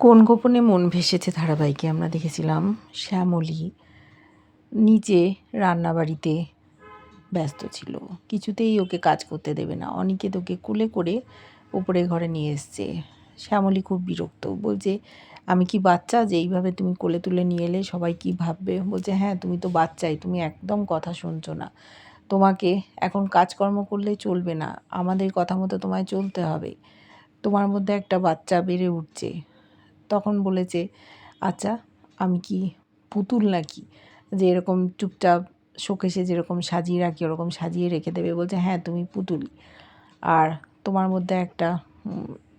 কোন গোপনে মন ভেসেছে ধারাবাহিকে? আমরা দেখেছিলাম শ্যামলী নিচে রান্নাবাড়িতে ব্যস্ত ছিল। কিছুতেই ওকে কাজ করতে দেবে না। অনিকেত ওকে কুলে করে ওপরে ঘরে নিয়ে এসছে। শ্যামলী খুব বিরক্ত। বলছে, আমি কি বাচ্চা যে এইভাবে তুমি কোলে তুলে নিয়ে এলে সবাই কি ভাববে? বলছে হ্যাঁ তুমি তো বাচ্চাই, তুমি একদম কথা শুনছো না। তোমাকে এখন কাজকর্ম করলে চলবে না। আমাদের কথা মতো তোমায় চলতে হবে। তোমার মধ্যে একটা বাচ্চা বেড়ে উঠছে। তখন বলেছে আচ্ছা আমি কি পুতুল নাকি? যে এরকম চুপচাপ শোকেসে যেরকম সাজিয়ে রাখি, ওরকম সাজিয়ে রেখে দেবে। বলছে হ্যাঁ তুমি পুতুলই। আর তোমার মধ্যে একটা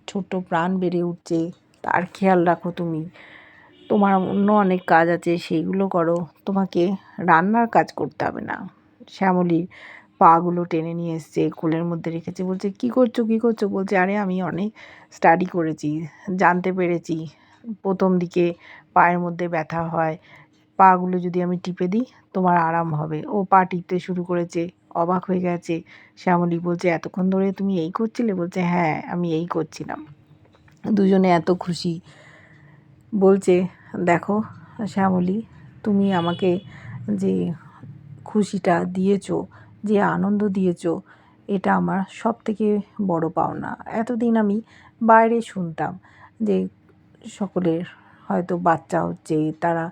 ছোট্ট প্রাণ বেড়ে উঠছে, তার খেয়াল রাখো তুমি। তোমার অন্য অনেক কাজ আছে সেইগুলো করো। তোমাকে রান্নার কাজ করতে হবে না। শ্যামলীর পাগুলো টেনে নিয়ে এসছে, কোলের মধ্যে রেখেছে, বলছে, কি করছ কি করছ? বলছে, আরে, আমি অনেক স্টাডি করেছি, জানতে পেরেছি। প্রথম দিকে পায়ের মধ্যে ব্যথা হয়, পাগুলো যদি আমি টিপে দিই, তোমার আরাম হবে। ও পা টিপতে শুরু করেছে, অবাক হয়ে গেছে। শ্যামলী বলছে, এতক্ষণ ধরে তুমি এই করছিলে? বলছে হ্যাঁ আমি এই করছিলাম। দুজনে এত খুশি। বলছে, দেখো শ্যামলী, তুমি আমাকে যে খুশিটা দিয়েছ যে আনন্দ দিয়েছ, এটা আমার সব থেকে বড় পাওনা। এতদিন আমি বাইরে শুনতাম যে সকলের হয়তো বাচ্চা হচ্ছে, তারা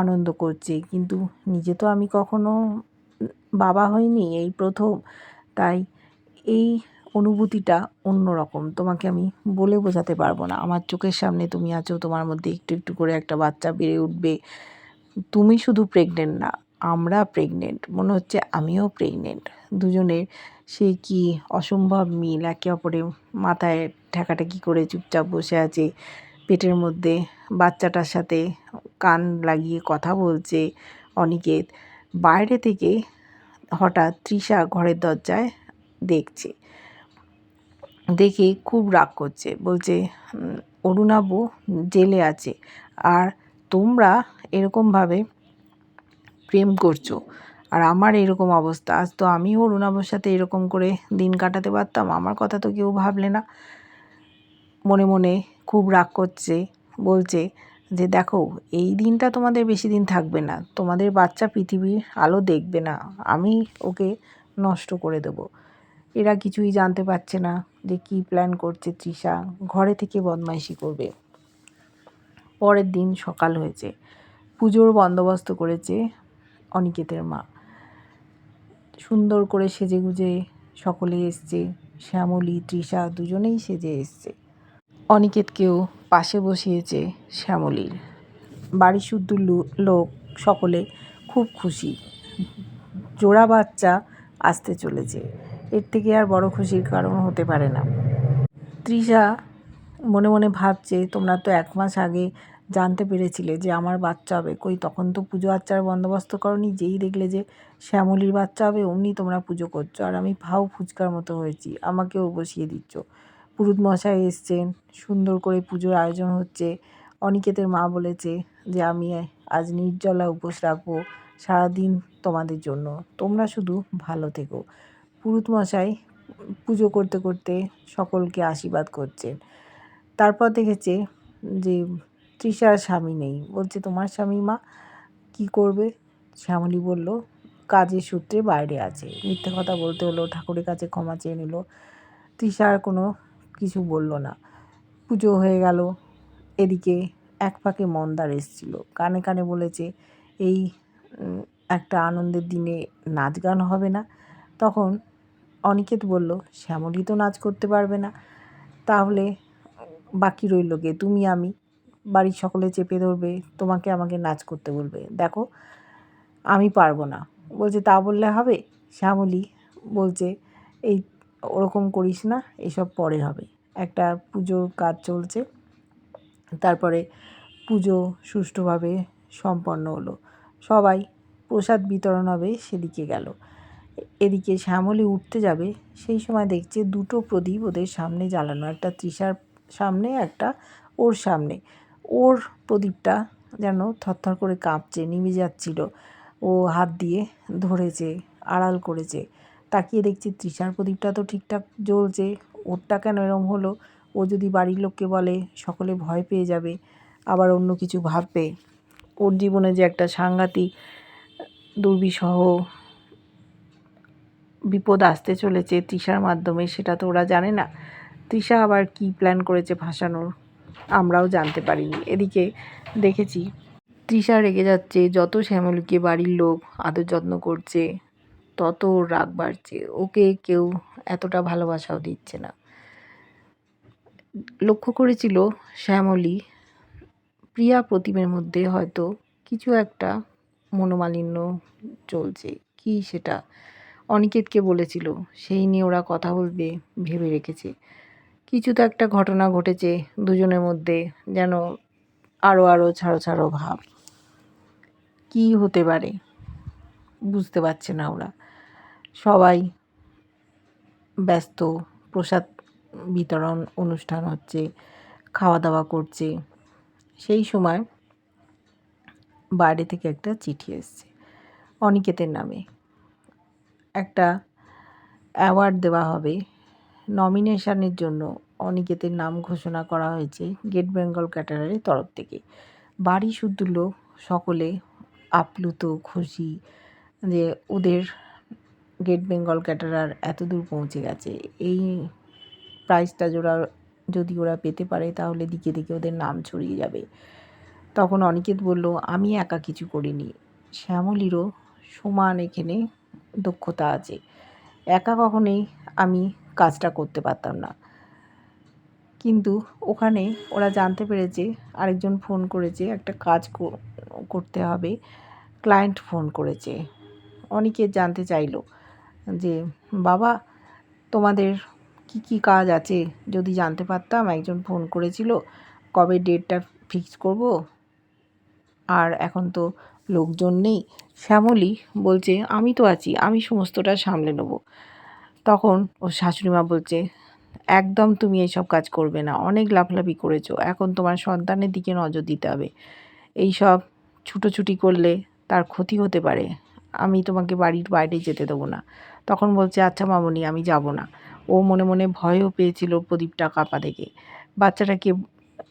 আনন্দ করছে, কিন্তু নিজে তো আমি কখনো বাবা হইনি, এই প্রথম। তাই এই অনুভূতিটা অন্যরকম, তোমাকে আমি বলে বোঝাতে পারব না। আমার চোখের সামনে তুমি আছো, তোমার মধ্যে একটু একটু করে একটা বাচ্চা বেড়ে উঠবে। তুমি শুধু প্রেগনেন্ট না আমরা প্রেগনেন্ট মনে হচ্ছে আমিও প্রেগনেন্ট দুজনের সে কি অসম্ভব মিল, একে অপরে মাথায় ঠেকাঠেকি করে চুপচাপ বসে আছে, পেটের মধ্যে বাচ্চাটার সাথে কান লাগিয়ে কথা বলছে অনিকেত। বাইরে থেকে হঠাৎ তৃষা ঘরের দরজায় দেখছে। দেখে খুব রাগ করছে, বলছে অরুণাবু জেলে আছে, আর তোমরা এরকমভাবে প্রেম করছ। আর আমার এরকম অবস্থা। আজ তো আমিও অরুণাবর সাথে এরকম করে দিন কাটাতে পারতাম। আমার কথা তো কেউ ভাবলে না। মনে মনে খুব রাগ করছে, বলছে যে, দেখো, এই দিনটা তোমাদের বেশি দিন থাকবে না। তোমাদের বাচ্চা পৃথিবীর আলো দেখবে না। আমি ওকে নষ্ট করে দেবো। এরা কিছুই জানতে পারছে না যে, কী প্ল্যান করছে তৃষা। ঘরে থেকে বদমাইশি করবে। পরের দিন সকাল হয়েছে। পুজোর বন্দোবস্ত করেছে অনিকেতের মা। সুন্দর করে সেজে গুজে সকলে এসছে। শ্যামলী, তৃষা দুজনেই সেজে এসছে। অনিকেতকেও পাশে বসিয়েছে শ্যামলীর। বাড়ি শুদ্ধ লোক সকলে খুব খুশি। জোড়া বাচ্চা আসতে চলেছে। এর থেকে আর বড় খুশির কারণ হতে পারে না। তৃষা মনে মনে ভাবছে, তোমরা তো এক মাস আগে জানতে পেরেছিলে যে আমার বাচ্চা হবে। কই, তখন তো পুজো আচ্চার বন্দোবস্ত করনি, যেই দেখলে যে শ্যামলীর বাচ্চা হবে, অমনি তোমরা পুজো করছ। আর আমি ভাও ফুচকার মতো হয়েছি, আমাকেও বসিয়ে দিচ্ছ। পুরুত মশাই এসছেন, সুন্দর করে পুজোর আয়োজন হচ্ছে। অনিকেতের মা বলেছে যে, আমি আজ নির্জলা উপোস রাখব সারাদিন তোমাদের জন্য। তোমরা শুধু ভালো থেকো। পুরুত মশাই পুজো করতে করতে সকলকে আশীর্বাদ করছেন। তারপর দেখেছে যে তৃষার স্বামী নেই। বলছে, তোমার স্বামী মা কি করবে? শ্যামলী বলল, কাজের সূত্রে বাইরে আছে। মিথ্যে কথা বলতে হলো, ঠাকুরের কাছে ক্ষমা চেয়ে নিল। তৃষার কোনো কিছু বলল না। পুজো হয়ে গেল। এদিকে এক ফাঁকে মন্দার এসছিল। কানে কানে বলেছে, এই একটা আনন্দের দিনে নাচ গান হবে না? তখন অনিকেত বলল, শ্যামলী তো নাচ করতে পারবে না। তাহলে বাকি রইল কে? তুমি, আমি। বাড়ির সকলে চেপে ধরবে, তোমাকে আমাকে নাচ করতে বলবে। দেখো, আমি পারব না। বলছে, তা বললে হবে? শ্যামলী বলছে, এই ওরকম করিস না, এসব পরে হবে। একটা পুজোর কাজ চলছে। তারপরে পুজো সুষ্ঠুভাবে সম্পন্ন হলো। সবাই প্রসাদ বিতরণ হবে, সেদিকে গেল। এদিকে শ্যামলী উঠতে যাবে, সেই সময় দেখছে দুটো প্রদীপ ওদের সামনে জ্বালানো। একটা তৃষার সামনে, একটা ওর সামনে। ওর প্রদীপটা যেন থরথর করে কাঁপছে নিভে যাচ্ছিল। ও হাত দিয়ে ধরেছে, আড়াল করেছে। তাকিয়ে দেখছি তৃষার প্রদীপটা তো ঠিকঠাক জ্বলছে। ওরটা কেন এরম হলো? ও যদি বাড়ির লোককে বলে, সকলে ভয় পেয়ে যাবে, আবার অন্য কিছু ভাববে? ওর জীবনে যে একটা সাংঘাতিক দুর্বিষহ বিপদ আসতে চলেছে তৃষার মাধ্যমে, সেটা তো ওরা জানে না। তৃষা আবার কি প্ল্যান করেছে ভাসানোর? আমরাও জানতে পারিনি। এদিকে দেখেছি, তৃষা রেগে যাচ্ছে, যত শ্যামলীকে বাড়ির লোক আদর যত্ন করছে, তত রাগ বাড়ছে। ওকে কেউ এতটা ভালোবাসাও দিচ্ছে না। লক্ষ্য করেছিল শ্যামলী, প্রিয়া প্রতিমের মধ্যে হয়তো কিছু একটা মনোমালিন্য চলছে। কি সেটা? অনিকেতকে বলেছিল, সেই নিয়ে ওরা কথা বলবে, ভেবে রেখেছে। কিছু তো একটা ঘটনা ঘটেছে দুজনের মধ্যে, যেন আরও আরও ছাড়ো ছাড়ো ভাব। কি হতে পারে? বুঝতে পারছে না ওরা। সবাই ব্যস্ত, প্রসাদ বিতরণ অনুষ্ঠান হচ্ছে খাওয়া দাওয়া করছে। সেই সময় বাইরে থেকে একটা চিঠি এসছে, অনিকেতের নামে। একটা অ্যাওয়ার্ড দেওয়া হবে নমিনেশনের জন্য অনিকেতের নাম ঘোষণা করা হয়েছে গেট বেঙ্গল ক্যাটারারের তরফ থেকে। বাড়ি শুদ্ধ লোক, সকলে আপ্লুত, খুশি যে ওদের গেট বেঙ্গল ক্যাটারার এত দূর পৌঁছে গেছে। এই প্রাইজটা জোড়া, যদি ওরা পেতে পারে, তাহলে দিকে দিকে ওদের নাম ছড়িয়ে যাবে। তখন অনিকেত বলল, আমি একা কিছু করিনি। শ্যামলীরও সমান এখানে দক্ষতা আছে। একা কখনোই আমি কাজটা করতে পারতাম না। কিন্তু ওখানে ওরা জানতে পেরেছে, আরেকজন ফোন করেছে, একটা কাজ করতে হবে। ক্লায়েন্ট ফোন করেছে। অনেকে জানতে চাইলো যে, বাবা, তোমাদের কি কি কাজ আছে? যদি জানতে পারতাম, একজন ফোন করেছিল, কবে ডেটটা ফিক্স করব? আর এখন তো লোকজন নেই। শ্যামলী বলছে, আমি তো আছি, আমি সমস্তটা সামলে নেব। তখন ওর শাশুড়ি মা বলছে, একদম তুমি এইসব কাজ করবে না, অনেক লাফলাফি করেছ, এখন তোমার সন্তানের দিকে নজর দিতে হবে। এই সব ছুটোছুটি করলে তার ক্ষতি হতে পারে, আমি তোমাকে বাড়ির বাইরে যেতে দেবো না। তখন বলছে আচ্ছা মামনি, আমি যাব না। ও মনে মনে ভয়ও পেয়েছিল প্রদীপটা কাপা থেকে। বাচ্চাটাকে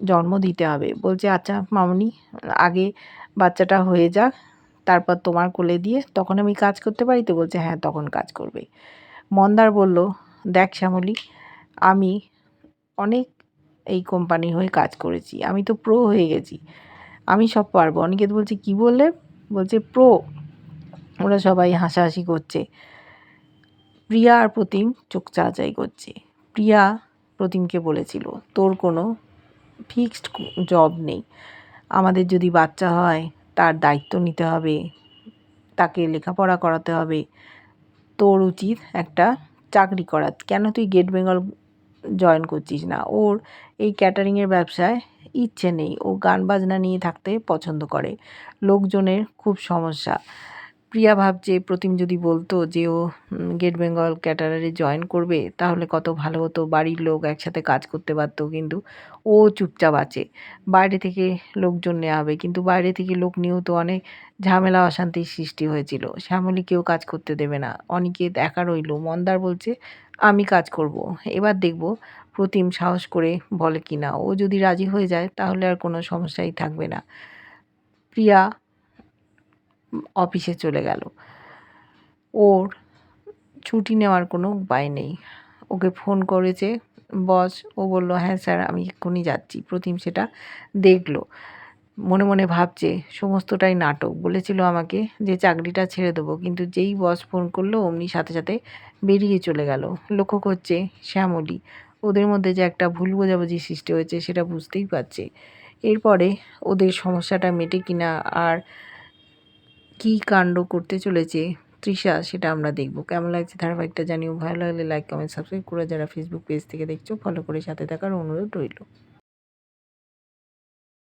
জন্ম দিতে হবে। বলছে আচ্ছা মামনি, আগে বাচ্চাটা হয়ে যাক, তারপর তোমার কোলে দিয়ে তখন আমি কাজ করতে পারি তো? বলছে হ্যাঁ তখন কাজ করবে। মন্দার বলল, দেখ শ্যামলী, আমি অনেক এই কোম্পানির হয়ে কাজ করেছি। আমি তো প্রো হয়ে গেছি। আমি সব পারব। অনিকেত বলছে, কি বললে? বলছে প্রো ওরা সবাই হাসাহাসি করছে। প্রিয়া আর প্রতিম চোখ চাচাই করছে। প্রিয়া প্রতিমকে বলেছিল, তোর কোনো ফিক্সড জব নেই। আমাদের যদি বাচ্চা হয়, তার দায়িত্ব নিতে হবে, তাকে লেখাপড়া করাতে হবে। তোর উচিত একটা চাকরি করার। কেন তুই গেট বেঙ্গল জয়েন করছিস না? ওর এই ক্যাটারিংয়ের ব্যবসায় ইচ্ছে নেই। ও গান বাজনা নিয়ে থাকতে পছন্দ করে। লোকজনের খুব সমস্যা। প্রিয়া ভাবছে, প্রতিম যদি বলতো যে, ও গেট বেঙ্গল ক্যাটারারে জয়েন করবে, তাহলে কত ভালো হতো, বাড়ির লোক একসাথে কাজ করতে পারতো। কিন্তু ও চুপচাপ আছে। বাইরে থেকে লোকজন নেওয়া হবে কিন্তু বাইরে থেকে লোক নিয়েও তো অনেক ঝামেলা, অশান্তির সৃষ্টি হয়েছিল। শ্যামলী কেউ কাজ করতে দেবে না। অনিকেত একা রইল, মন্দার বলছে, আমি কাজ করব। এবার দেখব প্রতিম সাহস করে বলে কি না ও যদি রাজি হয়ে যায়, তাহলে আর কোনো সমস্যাই থাকবে না। প্রিয়া অফিসে চলে গেল। ওর ছুটি নেওয়ার কোনো উপায় নেই। ওকে ফোন করেছে বস, ও বলল হ্যাঁ স্যার, আমি এক্ষুনি যাচ্ছি। প্রতিম সেটা দেখল। মনে মনে ভাবছে, সমস্তটাই নাটক। বলেছিল আমাকে যে, চাকরিটা ছেড়ে দেবো। কিন্তু যেই বস ফোন করল, অমনি সাথে সাথে বেরিয়ে চলে গেল। লক্ষ্য করছে শ্যামলী। ওদের মধ্যে যে একটা ভুল বোঝাবুঝি সৃষ্টি হয়েছে, সেটা বুঝতেই পারছে। এরপরে ওদের সমস্যাটা মেটে কিনা আর কী কাণ্ড করতে চলেছে? তৃষা, সেটা আমরা দেখব। কেমন লাগছে ধারাবাহিকটা জানিও? ভালো লাগলে লাইক কমেন্ট সাবস্ক্রাইব করে যারা ফেসবুক পেজ থেকে দেখছ ফলো করে সাথে থাকার অনুরোধ রইল।